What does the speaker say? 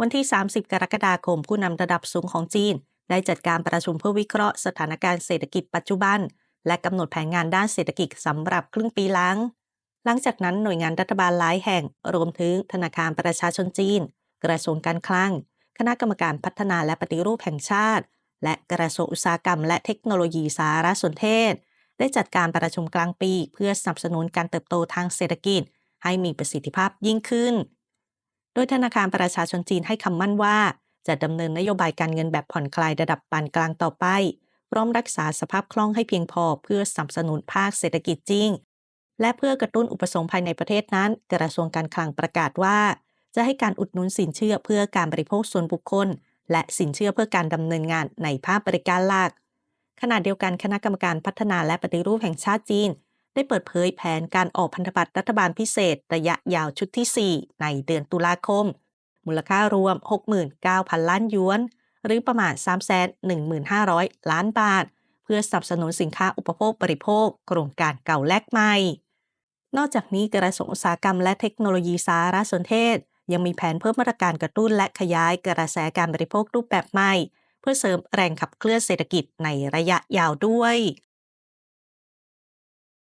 วันที่ 30 กรกฎาคมผู้นำระดับสูงของจีน ได้จัดการประชุมเพื่อวิเคราะห์สถานการณ์เศรษฐกิจปัจจุบัน และกำหนดแผนงานด้านเศรษฐกิจสำหรับครึ่งปีหลัง หลังจากนั้นหน่วยงานรัฐบาลหลายแห่ง รวมถึงธนาคารประชาชนจีน กระทรวงการคลัง คณะกรรมการพัฒนาและปฏิรูปแห่งชาติ และกระทรวงอุตสาหกรรม และเทคโนโลยีสารสนเทศ ได้จัดการประชุมกลางปี เพื่อสนับสนุนการเติบโตทางเศรษฐกิจ ให้มีประสิทธิภาพยิ่งขึ้น โดยธนาคารประชาชนจีนให้คำมั่นว่า จะดำเนินนโยบายการเงินแบบผ่อนคลายระดับปานกลางต่อไป พร้อมรักษาสภาพคล่องให้เพียงพอเพื่อสนับสนุนภาคเศรษฐกิจจริง และเพื่อกระตุ้นอุปสงค์ภายในประเทศนั้น กระทรวงการคลังประกาศว่า จะให้การอุดหนุนสินเชื่อเพื่อการบริโภคส่วนบุคคล และสินเชื่อเพื่อการดำเนินงานในภาคบริการหลักขณะเดียวกันคณะกรรมการพัฒนาและปฏิรูปแห่งชาติจีน ได้เปิดเผยแผนการออกพันธบัตรรัฐบาลพิเศษ ระยะยาวชุดที่ 4 ในเดือนตุลาคม มูลค่ารวม 69,000 ล้านหยวน หรือประมาณ 315,000 ล้านบาท เพื่อสนับสนุนสินค้าอุปโภคบริโภค โครงการเก่าแลกใหม่ นอกจากนี้กระทรวงอุตสาหกรรมและเทคโนโลยีสารสนเทศ ยังมีแผนเพิ่มมาตรการกระตุ้นและขยายกระแสการบริโภครูปแบบใหม่ เพื่อเสริมแรงขับเคลื่อนเศรษฐกิจในระยะยาวด้วย